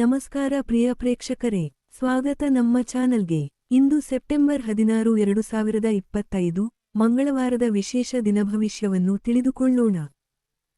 ನಮಸ್ಕಾರ ಪ್ರಿಯ ಪ್ರೇಕ್ಷಕರೇ, ಸ್ವಾಗತ ನಮ್ಮ ಚಾನಲ್ಗೆ. ಇಂದು ಸೆಪ್ಟೆಂಬರ್ ಹದಿನಾರು ಎರಡು ಸಾವಿರದ ಇಪ್ಪತ್ತೈದು, ಮಂಗಳವಾರದ ವಿಶೇಷ ದಿನ ಭವಿಷ್ಯವನ್ನು ತಿಳಿದುಕೊಳ್ಳೋಣ.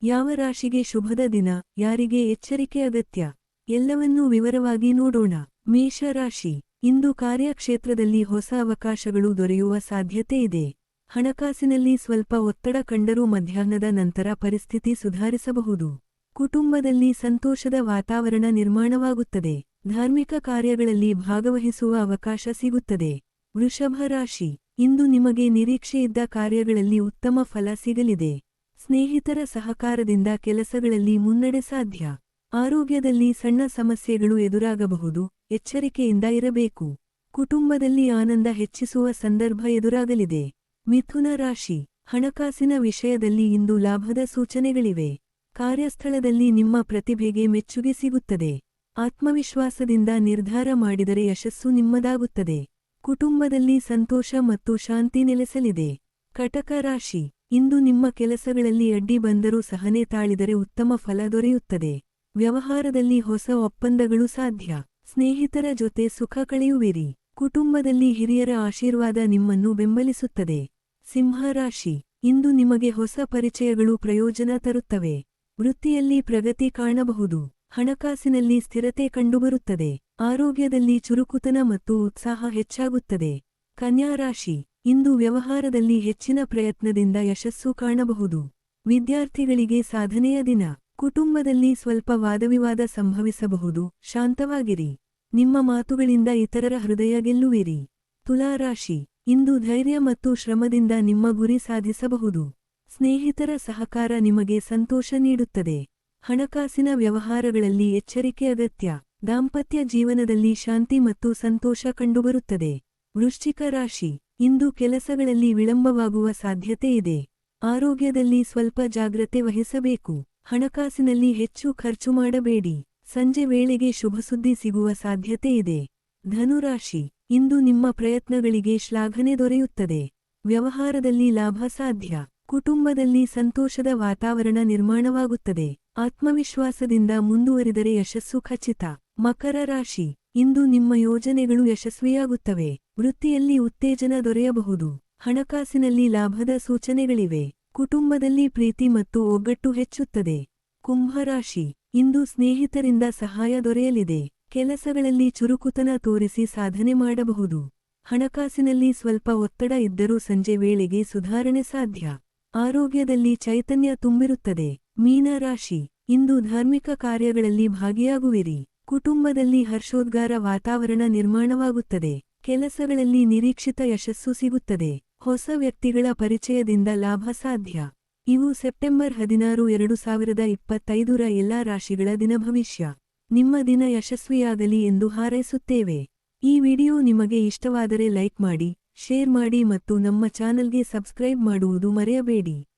ಯಾವ ರಾಶಿಗೆ ಶುಭದ ದಿನ, ಯಾರಿಗೆ ಎಚ್ಚರಿಕೆ ಅಗತ್ಯ, ಎಲ್ಲವನ್ನೂ ವಿವರವಾಗಿ ನೋಡೋಣ. ಮೇಷ ರಾಶಿ, ಇಂದು ಕಾರ್ಯಕ್ಷೇತ್ರದಲ್ಲಿ ಹೊಸ ಅವಕಾಶಗಳು ದೊರೆಯುವ ಸಾಧ್ಯತೆ ಇದೆ. ಹಣಕಾಸಿನಲ್ಲಿ ಸ್ವಲ್ಪ ಒತ್ತಡ ಕಂಡರೂ ಮಧ್ಯಾಹ್ನದ ನಂತರ ಪರಿಸ್ಥಿತಿ ಸುಧಾರಿಸಬಹುದು. ಕುಟುಂಬದಲ್ಲಿ ಸಂತೋಷದ ವಾತಾವರಣ ನಿರ್ಮಾಣವಾಗುತ್ತದೆ. ಧಾರ್ಮಿಕ ಕಾರ್ಯಗಳಲ್ಲಿ ಭಾಗವಹಿಸುವ ಅವಕಾಶ ಸಿಗುತ್ತದೆ. ವೃಷಭ ರಾಶಿ, ಇಂದು ನಿಮಗೆ ನಿರೀಕ್ಷೆಯಿದ್ದ ಕಾರ್ಯಗಳಲ್ಲಿ ಉತ್ತಮ ಫಲ ಸಿಗಲಿದೆ. ಸ್ನೇಹಿತರ ಸಹಕಾರದಿಂದ ಕೆಲಸಗಳಲ್ಲಿ ಮುನ್ನಡೆ ಸಾಧ್ಯ. ಆರೋಗ್ಯದಲ್ಲಿ ಸಣ್ಣ ಸಮಸ್ಯೆಗಳು ಎದುರಾಗಬಹುದು, ಎಚ್ಚರಿಕೆಯಿಂದ ಇರಬೇಕು. ಕುಟುಂಬದಲ್ಲಿ ಆನಂದ ಹೆಚ್ಚಿಸುವ ಸಂದರ್ಭ ಎದುರಾಗಲಿದೆ. ಮಿಥುನ ರಾಶಿ, ಹಣಕಾಸಿನ ವಿಷಯದಲ್ಲಿ ಇಂದು ಲಾಭದ ಸೂಚನೆಗಳಿವೆ. ಕಾರ್ಯಸ್ಥಳದಲ್ಲಿ ನಿಮ್ಮ ಪ್ರತಿಭೆಗೆ ಮೆಚ್ಚುಗೆ ಸಿಗುತ್ತದೆ. ಆತ್ಮವಿಶ್ವಾಸದಿಂದ ನಿರ್ಧಾರ ಮಾಡಿದರೆ ಯಶಸ್ಸು ನಿಮ್ಮದಾಗುತ್ತದೆ. ಕುಟುಂಬದಲ್ಲಿ ಸಂತೋಷ ಮತ್ತು ಶಾಂತಿ ನೆಲೆಸಲಿದೆ. ಕಟಕ ರಾಶಿ. ಇಂದು ನಿಮ್ಮ ಕೆಲಸಗಳಲ್ಲಿ ಅಡ್ಡಿ ಬಂದರೂ ಸಹನೆ ತಾಳಿದರೆ ಉತ್ತಮ ಫಲ ದೊರೆಯುತ್ತದೆ. ವ್ಯವಹಾರದಲ್ಲಿ ಹೊಸ ಒಪ್ಪಂದಗಳು ಸಾಧ್ಯ. ಸ್ನೇಹಿತರ ಜೊತೆ ಸುಖ ಕಳೆಯುವಿರಿ. ಕುಟುಂಬದಲ್ಲಿ ಹಿರಿಯರ ಆಶೀರ್ವಾದ ನಿಮ್ಮನ್ನು ಬೆಂಬಲಿಸುತ್ತದೆ. ಸಿಂಹರಾಶಿ ಇಂದು ನಿಮಗೆ ಹೊಸ ಪರಿಚಯಗಳು ಪ್ರಯೋಜನ ತರುತ್ತವೆ. ವೃತ್ತಿಯಲ್ಲಿ ಪ್ರಗತಿ ಕಾಣಬಹುದು. ಹಣಕಾಸಿನಲ್ಲಿ ಸ್ಥಿರತೆ ಕಂಡುಬರುತ್ತದೆ. ಆರೋಗ್ಯದಲ್ಲಿ ಚುರುಕುತನ ಮತ್ತು ಉತ್ಸಾಹ ಹೆಚ್ಚಾಗುತ್ತದೆ. ಕನ್ಯಾರಾಶಿ ಇಂದು ವ್ಯವಹಾರದಲ್ಲಿ ಹೆಚ್ಚಿನ ಪ್ರಯತ್ನದಿಂದ ಯಶಸ್ಸು ಕಾಣಬಹುದು. ವಿದ್ಯಾರ್ಥಿಗಳಿಗೆ ಸಾಧನೆಯ ದಿನ. ಕುಟುಂಬದಲ್ಲಿ ಸ್ವಲ್ಪ ವಾದವಿವಾದ ಸಂಭವಿಸಬಹುದು. ಶಾಂತವಾಗಿರಿ. ನಿಮ್ಮ ಮಾತುಗಳಿಂದ ಇತರರ ಹೃದಯ ಗೆಲ್ಲುವಿರಿ. ತುಲಾರಾಶಿ ಇಂದು ಧೈರ್ಯ ಮತ್ತು ಶ್ರಮದಿಂದ ನಿಮ್ಮ ಗುರಿ ಸಾಧಿಸಬಹುದು. ಸ್ನೇಹಿತರ ಸಹಕಾರ ನಿಮಗೆ ಸಂತೋಷ ನೀಡುತ್ತದೆ. ಹಣಕಾಸಿನ ವ್ಯವಹಾರಗಳಲ್ಲಿ ಎಚ್ಚರಿಕೆ ಅಗತ್ಯ. ದಾಂಪತ್ಯ ಜೀವನದಲ್ಲಿ ಶಾಂತಿ ಮತ್ತು ಸಂತೋಷ ಕಂಡುಬರುತ್ತದೆ. ವೃಶ್ಚಿಕ ರಾಶಿ. ಇಂದು ಕೆಲಸಗಳಲ್ಲಿ ವಿಳಂಬವಾಗುವ ಸಾಧ್ಯತೆ ಇದೆ. ಆರೋಗ್ಯದಲ್ಲಿ ಸ್ವಲ್ಪ ಜಾಗ್ರತೆ ವಹಿಸಬೇಕು. ಹಣಕಾಸಿನಲ್ಲಿ ಹೆಚ್ಚು ಖರ್ಚು ಮಾಡಬೇಡಿ. ಸಂಜೆ ವೇಳೆಗೆ ಶುಭಸುದ್ದಿ ಸಿಗುವ ಸಾಧ್ಯತೆ ಇದೆ. ಧನುರಾಶಿ. ಇಂದು ನಿಮ್ಮ ಪ್ರಯತ್ನಗಳಿಗೆ ಶ್ಲಾಘನೆ ದೊರೆಯುತ್ತದೆ. ವ್ಯವಹಾರದಲ್ಲಿ ಲಾಭ ಸಾಧ್ಯ. ಕುಟುಂಬದಲ್ಲಿ ಸಂತೋಷದ ವಾತಾವರಣ ನಿರ್ಮಾಣವಾಗುತ್ತದೆ. ಆತ್ಮವಿಶ್ವಾಸದಿಂದ ಮುಂದುವರಿದರೆ ಯಶಸ್ಸು ಖಚಿತ. ಮಕರ ರಾಶಿ. ಇಂದು ನಿಮ್ಮ ಯೋಜನೆಗಳು ಯಶಸ್ವಿಯಾಗುತ್ತವೆ. ವೃತ್ತಿಯಲ್ಲಿ ಉತ್ತೇಜನ ದೊರೆಯಬಹುದು. ಹಣಕಾಸಿನಲ್ಲಿ ಲಾಭದ ಸೂಚನೆಗಳಿವೆ. ಕುಟುಂಬದಲ್ಲಿ ಪ್ರೀತಿ ಮತ್ತು ಒಗ್ಗಟ್ಟು ಹೆಚ್ಚುತ್ತದೆ. ಕುಂಭರಾಶಿ ಇಂದು ಸ್ನೇಹಿತರಿಂದ ಸಹಾಯ ದೊರೆಯಲಿದೆ. ಕೆಲಸಗಳಲ್ಲಿ ಚುರುಕುತನ ತೋರಿಸಿ ಸಾಧನೆ ಮಾಡಬಹುದು. ಹಣಕಾಸಿನಲ್ಲಿ ಸ್ವಲ್ಪ ಒತ್ತಡ ಇದ್ದರೂ ಸಂಜೆ ವೇಳೆಗೆ ಸುಧಾರಣೆ ಸಾಧ್ಯ. ಆರೋಗ್ಯದಲ್ಲಿ ಚೈತನ್ಯ ತುಂಬಿರುತ್ತದೆ. ಮೀನರಾಶಿ ಇಂದು ಧಾರ್ಮಿಕ ಕಾರ್ಯಗಳಲ್ಲಿ ಭಾಗಿಯಾಗುವಿರಿ. ಕುಟುಂಬದಲ್ಲಿ ಹರ್ಷೋದ್ಗಾರ ವಾತಾವರಣ ನಿರ್ಮಾಣವಾಗುತ್ತದೆ. ಕೆಲಸಗಳಲ್ಲಿ ನಿರೀಕ್ಷಿತ ಯಶಸ್ಸು ಸಿಗುತ್ತದೆ. ಹೊಸ ವ್ಯಕ್ತಿಗಳ ಪರಿಚಯದಿಂದ ಲಾಭ ಸಾಧ್ಯ. ಇವು ಸೆಪ್ಟೆಂಬರ್ ಹದಿನಾರು ಎರಡು ಸಾವಿರದ ಇಪ್ಪತ್ತೈದರ ಎಲ್ಲಾ ರಾಶಿಗಳ ದಿನ ಭವಿಷ್ಯ. ನಿಮ್ಮ ದಿನ ಯಶಸ್ವಿಯಾಗಲಿ ಎಂದು ಹಾರೈಸುತ್ತೇವೆ. ಈ ವಿಡಿಯೋ ನಿಮಗೆ ಇಷ್ಟವಾದರೆ ಲೈಕ್ ಮಾಡಿ ಶೇರ್ ಮಾಡಿ ಮತ್ತು ನಮ್ಮ ಚಾನಲ್ಗೆ ಸಬ್ಸ್ಕ್ರೈಬ್ ಮಾಡುವುದು ಮರೆಯಬೇಡಿ.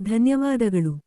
ಧನ್ಯವಾದಗಳು.